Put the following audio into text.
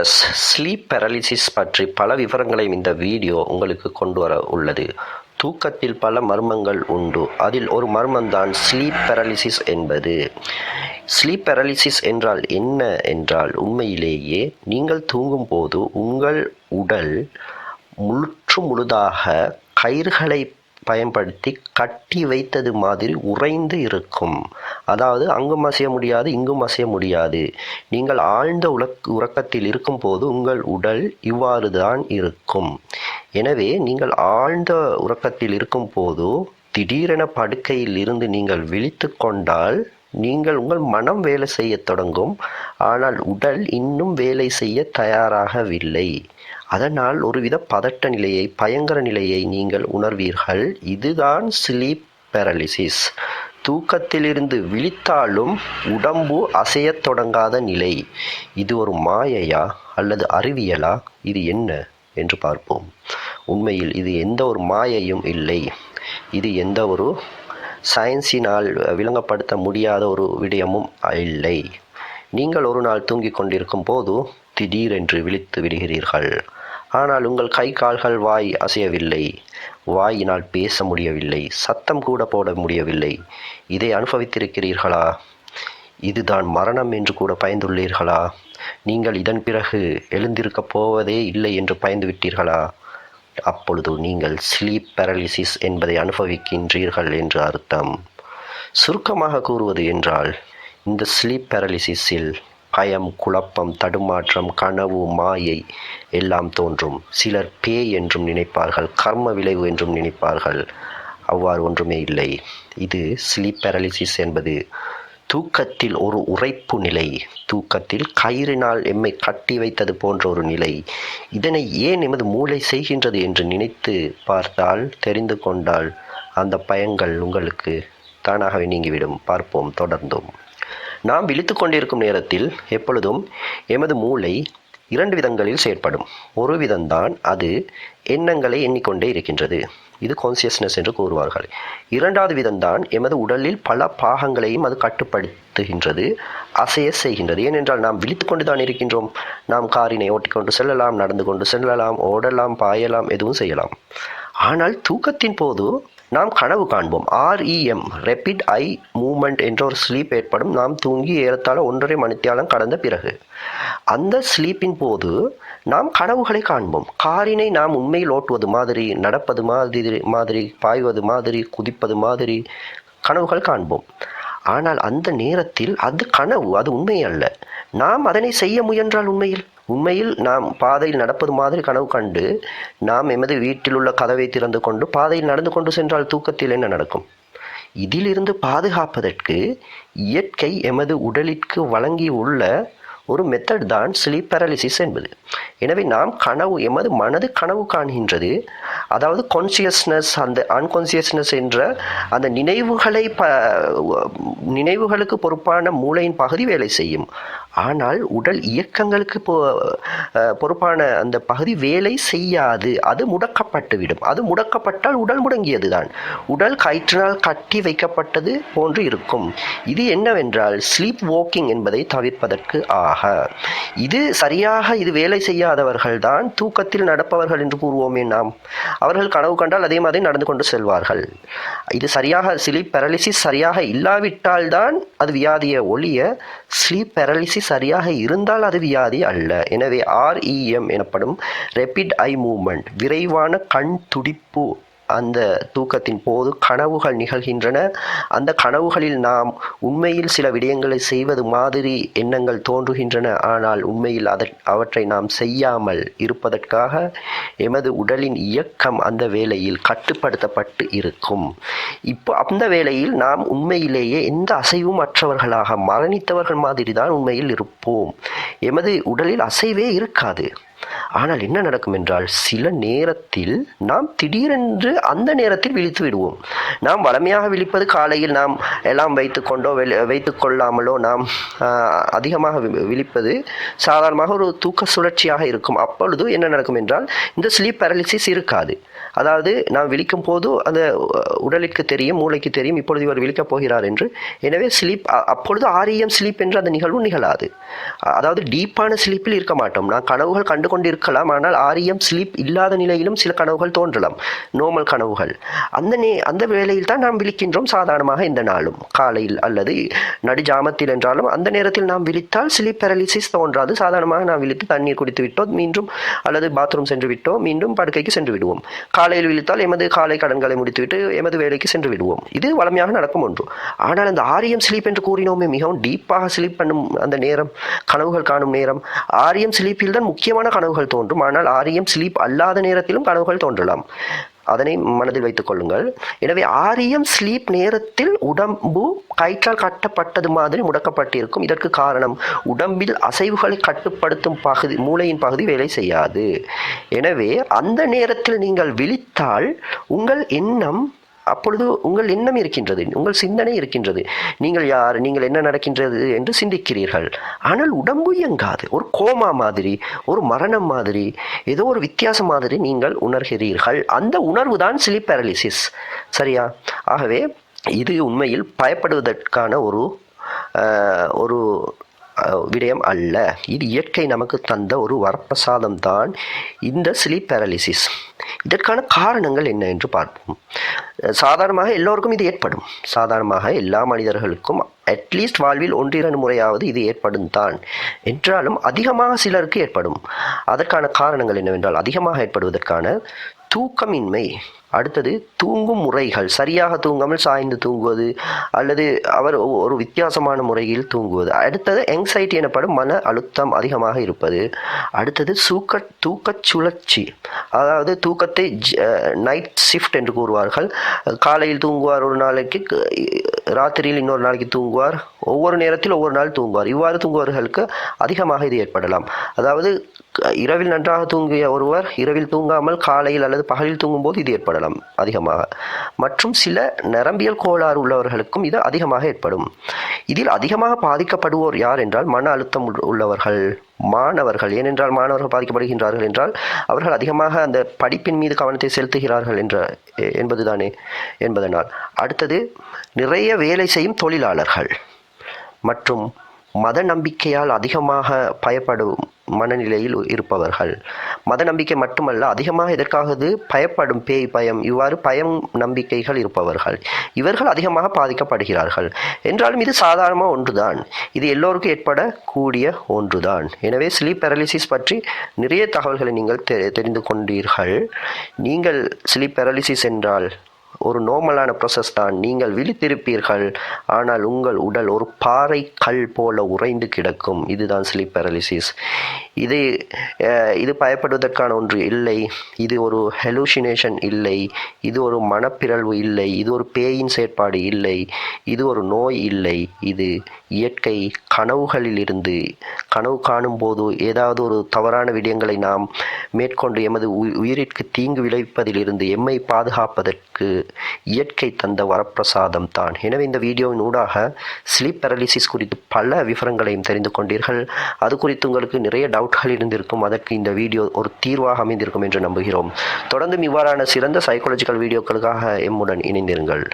Sleep paralysis பற்றி பல விவரங்களையும் இந்த வீடியோ உங்களுக்கு கொண்டு வர உள்ளது. தூக்கத்தில் பல மர்மங்கள் உண்டு. அதில் ஒரு மர்மம்தான் ஸ்லீப் பேரலிசிஸ் என்பது. ஸ்லீப் பேரலிசிஸ் என்றால் என்ன என்றால் உண்மையிலேயே நீங்கள் தூங்கும்போது உங்கள் உடல் முற்று முழுதாக கயிறுகளை பயன்படுத்தி கட்டி வைத்தது மாதிரி உறைந்து இருக்கும். அதாவது அங்கும் அசைய முடியாது இங்கும் அசைய முடியாது. நீங்கள் ஆழ்ந்த உலக் உறக்கத்தில் இருக்கும்போது உங்கள் உடல் இவ்வாறு தான் இருக்கும். எனவே நீங்கள் ஆழ்ந்த உறக்கத்தில் இருக்கும்போது திடீரென படுக்கையில் இருந்து நீங்கள் விழித்து கொண்டால் நீங்கள் உங்கள் மனம் வேலை செய்யத் தொடங்கும். ஆனால் உடல் இன்னும் வேலை செய்ய தயாராகவில்லை. அதனால் ஒருவித பதட்ட நிலையை பயங்கர நிலையை நீங்கள் உணர்வீர்கள். இதுதான் ஸ்லீப் பேரலிசிஸ் தூக்கத்திலிருந்து விழித்தாலும் உடம்பு அசையத் தொடங்காத நிலை. இது ஒரு மாயையா அல்லது அறிவியலா? இது என்ன என்று பார்ப்போம். உண்மையில் இது எந்த ஒரு மாயையும் இல்லை. இது எந்த ஒரு சயின்ஸினால் விளங்கப்படுத்த முடியாத ஒரு விடயமும் இல்லை. நீங்கள் ஒரு நாள் தூங்கிக் கொண்டிருக்கும் போது திடீரென்று விழித்து விடுகிறீர்கள். ஆனால் உங்கள் கை கால்கள் வாய் அசையவில்லை. வாயினால் பேச முடியவில்லை. சத்தம் கூட போட முடியவில்லை. இதை அனுபவித்திருக்கிறீர்களா? இதுதான் மரணம் என்று கூட பயந்துள்ளீர்களா? நீங்கள் இதன் பிறகு எழுந்திருக்கப் போவதே இல்லை என்று பயந்து விட்டீர்களா அப்பொழுது நீங்கள் ஸ்லீப் பேரலிசிஸ் என்பதை அனுபவிக்கின்றீர்கள் என்று அர்த்தம். சுருக்கமாக கூறுவது என்றால் இந்த ஸ்லீப் பேரலிசிஸில் பயம் குழப்பம் தடுமாற்றம் கனவு மாயை எல்லாம் தோன்றும். சிலர் பேய் என்றும் நினைப்பார்கள் கர்ம விளைவு என்றும் நினைப்பார்கள். அவ்வாறு ஒன்றுமே இல்லை. இது ஸ்லீப் பேரலிசிஸ் என்பது தூக்கத்தில் ஒரு உறைப்பு நிலை. தூக்கத்தில் கயிறினால் எம்மை கட்டி வைத்தது போன்ற ஒரு நிலை. இதனை ஏன் எமது மூளை செய்கின்றது என்று நினைத்து பார்த்தால் தெரிந்து கொண்டால் அந்த பயங்கள் உங்களுக்கு தானாகவே நீங்கிவிடும். பார்ப்போம் தொடர்ந்தும். நாம் விழித்து கொண்டிருக்கும் நேரத்தில் எப்பொழுதும் எமது மூளை இரண்டு விதங்களில் செயற்படும். ஒரு விதம்தான் அது எண்ணங்களை எண்ணிக்கொண்டே இருக்கின்றது. இது கான்சியஸ்னஸ் என்று கூறுவார்கள். இரண்டாவது விதம்தான் எமது உடலில் பல பாகங்களையும் அது கட்டுப்படுத்துகின்றது அசைய செய்கின்றது. ஏனென்றால் நாம் விழித்து கொண்டு தான் இருக்கின்றோம். நாம் காரினை ஓட்டிக்கொண்டு செல்லலாம் நடந்து கொண்டு செல்லலாம் ஓடலாம் பாயலாம் எதுவும் செய்யலாம். ஆனால் தூக்கத்தின் போது நாம் கனவு காண்போம். ஆர்இஎம் ரெப்பிட் ஐ மூமெண்ட் என்ற ஒரு ஸ்லீப் ஏற்படும். நாம் தூங்கி ஏறத்தாழ ஒன்றரை மணித்தியாலம் கடந்த பிறகு. அந்த ஸ்லீப்பின் போது நாம் கனவுகளை காண்போம். காரினை நாம் உண்மையில் ஓட்டுவது மாதிரி நடப்பது மாதிரி மாதிரி பாய்வது மாதிரி குதிப்பது மாதிரி கனவுகள் காண்போம். ஆனால் அந்த நேரத்தில் அது கனவு அது உண்மை அல்ல. நாம் அதனை செய்ய முயன்றால் உண்மையில்? உண்மையில் நாம் பாதையில் நடப்பது மாதிரி கனவு கண்டு நாம் எமது வீட்டில் உள்ள கதவை திறந்து கொண்டு பாதையில் நடந்து கொண்டு சென்றால் தூக்கத்தில் என்ன நடக்கும்? இதிலிருந்து பாதுகாப்பதற்கு இயற்கை எமது உடலிற்கு வழங்கியுள்ள ஒரு மெத்தட் தான் ஸ்லீப் பேரலிசிஸ் என்பது. எனவே நாம் கனவு எமது மனது கனவு காண்கின்றது. அதாவது கான்சியஸ்னஸ் அந்த அன்கான்சியஸ்னஸ் என்ற அந்த நினைவுகளை ப நினைவுகளுக்கு பொறுப்பான மூளையின் பகுதி வேலை செய்யும். ஆனால் உடல் இயக்கங்களுக்கு பொறுப்பான அந்த பகுதி வேலை செய்யாது. அது முடக்கப்பட்டுவிடும். அது முடக்கப்பட்டால் உடல் முடங்கியது தான் உடல் கயிற்றினால் கட்டி வைக்கப்பட்டது போன்று இருக்கும். இது என்னவென்றால் ஸ்லீப் வாக்கிங் என்பதை தவிர்ப்பதற்கு ஆக. இது சரியாக இது வேலை செய்யாதவர்கள் தான் தூக்கத்தில் நடப்பவர்கள் என்று கூறுவோமே நாம். அவர்கள் கனவு கண்டால் அதே மாதிரி நடந்து கொண்டு செல்வார்கள். இது சரியாக ஸ்லீப் பேரலிசிஸ் சரியாக இல்லாவிட்டால் தான் அது வியாதியை ஒழிய ஸ்லீப் பேரலிசிஸ் சரியாக இருந்தால் அது வியாதி அல்ல. எனவே ஆர்இஎம் எனப்படும் ரெப்பிட் ஐ மூமெண்ட் விரைவான கண் துடிப்பு அந்த தூக்கத்தின் போது கனவுகள் நிகழ்கின்றன. அந்த கனவுகளில் நாம் உண்மையில் சில விடயங்களை செய்வது மாதிரி எண்ணங்கள் தோன்றுகின்றன. ஆனால் உண்மையில் அதை அவற்றை நாம் செய்யாமல் இருப்பதற்காக எமது உடலின் இயக்கம் அந்த வேளையில் கட்டுப்படுத்தப்பட்டு இருக்கும். இப்போ அந்த வேளையில் நாம் உண்மையிலேயே எந்த அசைவும் அற்றவர்களாக மரணித்தவர்கள் மாதிரி தான் உண்மையில் இருப்போம். எமது உடலில் அசைவே இருக்காது. ஆனால் என்ன நடக்கும் என்றால் சில நேரத்தில் நாம் திடீரென்று அந்த நேரத்தில் விழித்து விடுவோம். நாம் வளமையாக விழிப்பது காலையில் நாம் எல்லாம் வைத்துக்கொண்டோ வெளி வைத்துக் கொள்ளாமலோ நாம் அதிகமாக விழிப்பது சாதாரணமாக ஒரு தூக்க சுழற்சியாக இருக்கும். அப்பொழுது என்ன நடக்கும் என்றால் இந்த ஸ்லீப் பேரலிசிஸ் இருக்காது. அதாவது நாம் விழிக்கும் போது அந்த உடலுக்கு தெரியும் மூளைக்கு தெரியும் இப்பொழுது இவர் விழிக்கப் போகிறார் என்று. எனவே ஸ்லீப் அப்பொழுது ஆரியம் ஸ்லீப் என்று அந்த நிகழ்வு நிகழாது. அதாவது டீப்பான ஸ்லீப்பில் இருக்க மாட்டோம். நான் கனவுகள் கண்டு கொண்டிருக்கலாம் ஆனால் ஆரியம் ஸ்லீப் இல்லாத நிலையிலும் சில கனவுகள் தோன்றலாம். நோமல் கனவுகள். அந்த நே அந்த வேளையில் தான் நாம் விழிக்கின்றோம் சாதாரணமாக இந்த நாளும். காலையில் அல்லது நடுஜாமத்தில் என்றாலும் அந்த நேரத்தில் நாம் விழித்தால் ஸ்லீப் பேரலிசிஸ் தோன்றாது. சாதாரணமாக நாம் விழித்து தண்ணீர் குடித்து விட்டோம் மீண்டும் அல்லது பாத்ரூம் சென்று விட்டோம் மீண்டும் படுக்கைக்கு சென்று விடுவோம். காலையில் விழித்தால் எமது காலை கடன்களை முடித்துவிட்டு எமது வேலைக்கு சென்று விடுவோம். இது வளமையாக நடக்கும் ஒன்று. ஆனால் அந்த ஆரியம் ஸ்லீப் என்று கூறினோமே மிகவும் டீப்பாக ஸ்லீப் பண்ணும் அந்த நேரம் கனவுகள் காணும் நேரம். ஆரியம் ஸ்லீப்பில் தான் முக்கியமான கனவுகள் தோன்றும். ஆனால் ஆரியம் ஸ்லீப் அல்லாத நேரத்திலும் கனவுகள் தோன்றலாம். அதனை மனதில் வைத்துக் கொள்ளுங்கள். எனவே ஆரியம் ஸ்லீப் நேரத்தில் உடம்பு கயிற்றால் கட்டப்பட்டது மாதிரி முடக்கப்பட்டிருக்கும். இதற்கு காரணம் உடம்பில் அசைவுகளை கட்டுப்படுத்தும் பகுதி மூளையின் பகுதி வேலை செய்யாது. எனவே அந்த நேரத்தில் நீங்கள் விழித்தால் உங்கள் எண்ணம் அப்பொழுது உங்கள் எண்ணம் இருக்கின்றது உங்கள் சிந்தனை இருக்கின்றது. நீங்கள் யார் நீங்கள் என்ன நடக்கின்றது என்று சிந்திக்கிறீர்கள். ஆனால் உடம்பு இயங்காது. ஒரு கோமா மாதிரி ஒரு மரணம் மாதிரி ஏதோ ஒரு வித்தியாசம் மாதிரி நீங்கள் உணர்கிறீர்கள். அந்த உணர்வு தான் ஸ்லீப் பேரலிசிஸ் சரியா? ஆகவே இது உண்மையில் பயப்படுவதற்கான ஒரு ஒரு விடயம் அல்ல. இது இயற்கை நமக்கு தந்த ஒரு வரப்பிரசாதம் தான் இந்த ஸ்லீப் பேரலிசிஸ் இதற்கான காரணங்கள் என்ன என்று பார்ப்போம். சாதாரணமாக எல்லோருக்கும் இது ஏற்படும். சாதாரணமாக எல்லா மனிதர்களுக்கும் அட்லீஸ்ட் வாழ்வில் ஒன்றிரண்டு முறையாவது இது ஏற்படும் தான். என்றாலும் அதிகமாக சிலருக்கு ஏற்படும். அதற்கான காரணங்கள் என்னவென்றால் அதிகமாக ஏற்படுவதற்கான தூக்கமின்மை அடுத்தது தூங்கும் முறைகள். சரியாக தூங்காமல் சாய்ந்து தூங்குவது அல்லது அவர் ஒ- ஒரு வித்தியாசமான முறையில் தூங்குவது. அடுத்தது எங்ஸைட்டி எனப்படும் மன அழுத்தம் அதிகமாக இருப்பது. அடுத்தது சூக்க தூக்கச் சுழற்சி. அதாவது தூக்கத்தை நைட் ஷிஃப்ட் என்று கூறுவார்கள். காலையில் தூங்குவார் ஒரு நாளைக்கு ராத்திரியில் இன்னொரு நாளைக்கு தூங்குவார். ஒவ்வொரு நேரத்தில் ஒவ்வொரு நாள் தூங்குவார். இவ்வாறு தூங்குவார்களுக்கு அதிகமாக இது ஏற்படலாம். அதாவது இரவில் நன்றாக தூங்கிய ஒருவர் இரவில் தூங்காமல் காலையில் அல்லது பகலில் தூங்கும்போது இது ஏற்படலாம் அதிகமாக. மற்றும் சில நரம்பியல் கோளாறு உள்ளவர்களுக்கும் இது அதிகமாக ஏற்படும். இதில் அதிகமாக பாதிக்கப்படுவோர் யார் என்றால் மன அழுத்தம் உள்ளவர்கள். மாணவர்கள். ஏனென்றால் மாணவர்கள் பாதிக்கப்படுகின்றார்கள் என்றால் அவர்கள் அதிகமாக அந்த படிப்பின் மீது கவனத்தை செலுத்துகிறார்கள் என்ற என்பதுதானே என்பதனால். அடுத்தது நிறைய வேலை செய்யும் தொழிலாளர்கள். மற்றும் மத நம்பிக்கையால் அதிகமாக பயப்படும் மனநிலையில் இருப்பவர்கள். மத நம்பிக்கை மட்டுமல்ல அதிகமாக எதற்காகது பயப்படும் பேய் பயம் இவ்வாறு பயம் நம்பிக்கைகள் இருப்பவர்கள். இவர்கள் அதிகமாக பாதிக்கப்படுகிறார்கள். என்றாலும் இது சாதாரணமாக ஒன்றுதான். இது எல்லோருக்கும் ஏற்படக்கூடிய ஒன்றுதான். எனவே ஸ்லீப் பேரலிசிஸ் பற்றி நிறைய தகவல்களை நீங்கள் தெ- தெரிந்து கொண்டீர்கள். நீங்கள் ஸ்லீப் பேரலிசிஸ் என்றால் ஒரு நோர்மலான ப்ராசஸ் தான். நீங்கள் விழித்திருப்பீர்கள் ஆனால் உங்கள் உடல் ஒரு பாறை கல் போல உறைந்து கிடக்கும். இதுதான் ஸ்லீப் பேரலிசிஸ் இது இது பயப்படுவதற்கான ஒன்று இல்லை. இது ஒரு ஹெலூசினேஷன் இல்லை. இது ஒரு மனப்பிறழ்வு இல்லை. இது ஒரு பேயின் செயற்பாடு இல்லை. இது ஒரு நோய் இல்லை. இது இயற்கை கனவுகளில் இருந்து கனவு காணும் போது ஏதாவது ஒரு தவறான விடயங்களை நாம் மேற்கொண்டு எமது உயிரிற்கு தீங்கு விளைவிப்பதிலிருந்து எம்மை பாதுகாப்பதற்கு இயற்கை தந்த வரப்பிரசாதம் தான். எனவே இந்த வீடியோவின் ஊடாக ஸ்லீப் பேரலிசிஸ் குறித்து பல விவரங்களையும் தெரிந்து கொண்டீர்கள். அது குறித்து உங்களுக்கு நிறைய டவுட்கள் இருந்திருக்கும். அதற்கு இந்த வீடியோ ஒரு தீர்வாக அமைந்திருக்கும் என்று நம்புகிறோம். தொடர்ந்து இவ்வாறான சிறந்த சைக்காலஜிக்கல் வீடியோக்களுக்காக எம்முடன் இணைந்திருங்கள்.